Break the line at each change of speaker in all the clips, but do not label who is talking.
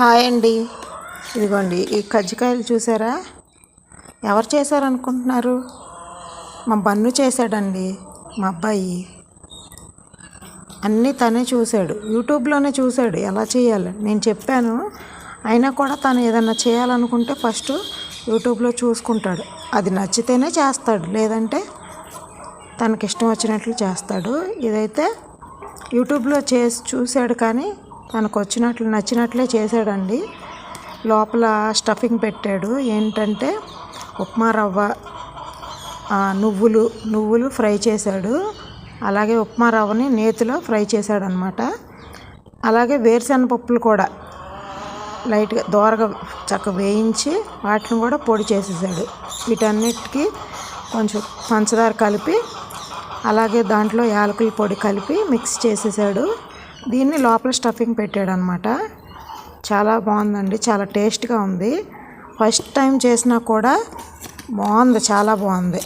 Hi అండి. ఇదిగోండి ఈ కజ్జికాయలు చూసారా? ఎవరు చేశారనుకుంటున్నారు? మా బన్ను చేశాడండి మా అబ్బాయి. అన్నీ తనే చూశాడు. యూట్యూబ్లోనే చూశాడు ఎలా చేయాలి. నేను చెప్పాను అయినా కూడా తను ఏదన్నా చేయాలనుకుంటే ఫస్ట్ యూట్యూబ్లో చూసుకుంటాడు. అది నచ్చితేనే చేస్తాడు లేదంటే తనకి ఇష్టం వచ్చినట్లు చేస్తాడు. ఇదైతే యూట్యూబ్లో చేసి చూశాడు కానీ తనకు వచ్చినట్లు నచ్చినట్లే చేశాడండి. లోపల స్టఫింగ్ పెట్టాడు. ఏంటంటే ఉప్మా రవ్వ నువ్వులు నువ్వులు ఫ్రై చేశాడు. అలాగే ఉప్మా రవ్వని నేతిలో ఫ్రై చేశాడు అనమాట అలాగే వేరుశనగపప్పులు కూడా లైట్గా దోరగా చక్కగా వేయించి వాటిని కూడా పొడి చేసేసాడు. వీటన్నిటికీ కొంచెం పంచదార కలిపి అలాగే దాంట్లో యాలకుల పొడి కలిపి మిక్స్ చేసేసాడు. దీన్ని లోపల స్టఫింగ్ పెట్టాడు అనమాట చాలా బాగుందండి చాలా టేస్ట్గా ఉంది. ఫస్ట్ టైం చేసినా కూడా బాగుంది చాలా బాగుంది.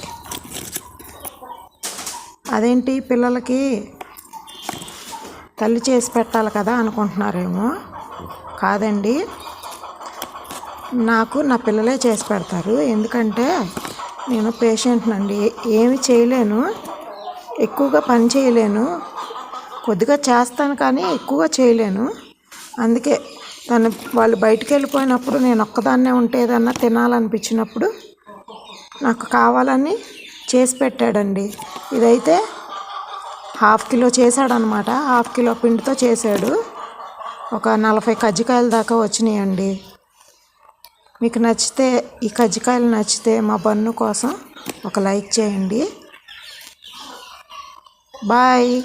అదేంటి పిల్లలకి తల్లి చేసి పెట్టాలి కదా అనుకుంటున్నారేమో. కాదండి. నాకు నా పిల్లలే చేసి పెడతారు. ఎందుకంటే నేను పేషెంట్నండి. ఏమి చేయలేను. ఎక్కువగా పని చేయలేను. కొద్దిగా చేస్తాను కానీ ఎక్కువగా చేయలేను. అందుకే తను వాళ్ళు బయటికి వెళ్ళిపోయినప్పుడు నేను ఒక్కదాన్నే ఉంటే ఏదన్నా తినాలనిపించినప్పుడు నాకు కావాలని చేసి పెట్టాడండి. ఇదైతే హాఫ్ కిలో చేశాడనమాట హాఫ్ కిలో పిండితో చేశాడు. ఒక నలభై కజ్జికాయల దాకా వచ్చినాయండి. మీకు నచ్చితే ఈ కజ్జికాయలు నచ్చితే మా బన్ను కోసం ఒక లైక్ చేయండి. బాయ్.